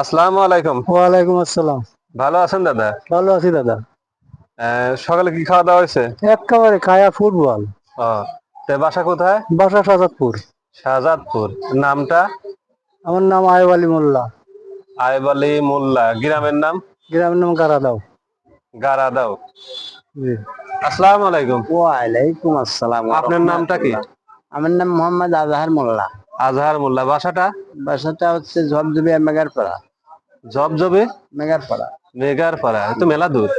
আসসালামু আলাইকুম। ওয়ালাইকুম আসসালাম। ভালো আছেন দাদা? ভালো আছি দাদা। সকালে কি খাওয়া দাওয়া হয়েছে? একেবারে খায়া ফুটবল। ও তে বাসা কোথায়? বাসা শাহজাদপুর নামটা? আমার নাম আয়ব আলী মোল্লা। আইব আলী মোল্লা। গ্রামের নাম? গ্রামের নাম গারাদাও। গারাদাও। আসসালামু আলাইকুম। ওয়ালাইকুম আসসালাম আপনার নামটা কি? আমার নাম মোহাম্মদ আজহার মোল্লা। আজহার মোল্লা। বাসাটা? বাসাটা হচ্ছে ঝবঝবি মেগারপাড়া জবজবে মেগারপাড়া মেগার পাড়া এ তো মেলা দূর।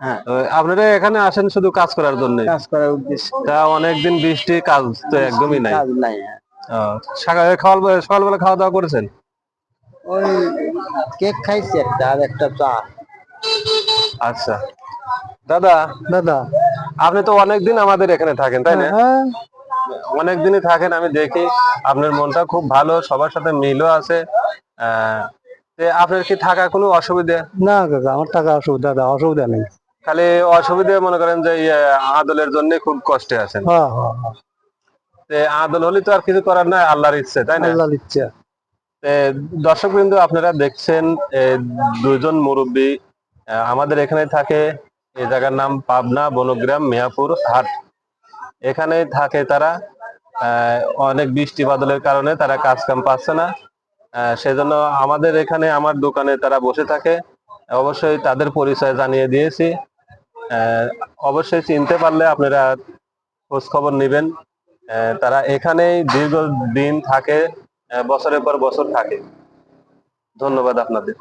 হ্যাঁ। আপনারা এখানে আসেন শুধু কাজ করার জন্য? কাজ করার উদ্দেশ্যে। তা অনেকদিন বৃষ্টি কাজ তো একদমই নাই। কাজ নাই হ্যাঁ। ও, সকালে খাওয়া সকালবেলা খাওয়া দাওয়া করেছেন? ওই কেক খাইছি একটা আর একটা চা। আচ্ছা। দাদা দাদা। আপনি তো অনেকদিন আমাদের এখানে থাকেন তাই না? হ্যাঁ। অনেক দিনই থাকেন আমি দেখি। আপনার মনটা খুব ভালো সবার সাথে মিলও আছে। আপনার কি থাকা কোনো অসুবিধা? না কাকা আমার টাকা অসুবিধা অসুবিধা নেই। খালি অসুবিধা মনে করেন যে ইয়ে, আদলের জন্য খুব কষ্টে আছেন। হ্যাঁ হ্যাঁ হ্যাঁ। আদল হলে তো আর কিছু করার নাই আল্লাহর ইচ্ছে তাই না? আল্লাহ ইচ্ছা। দর্শক বিন্দু আপনারা দেখছেন দুজন মুরব্বী আমাদের এখানে থাকে এই জায়গার নাম পাবনা বনগ্রাম মিয়াপুর হাট। এখানে থাকে তারা। অনেক বৃষ্টি বাদলের কারণে তারা কাজ কাম পাচ্ছে না। সেজন্য আমাদের এখানে আমার দোকানে তারা বসে থাকে। অবশ্যই তাদের পরিচয় জানিয়ে দিয়েছি। অবশ্যই চিনতে পারলে আপনারা খোঁজ খবর নেবেন তারা এখানেই দীর্ঘদিন থাকে বছরের পর বছর থাকে। ধন্যবাদ আপনাদের।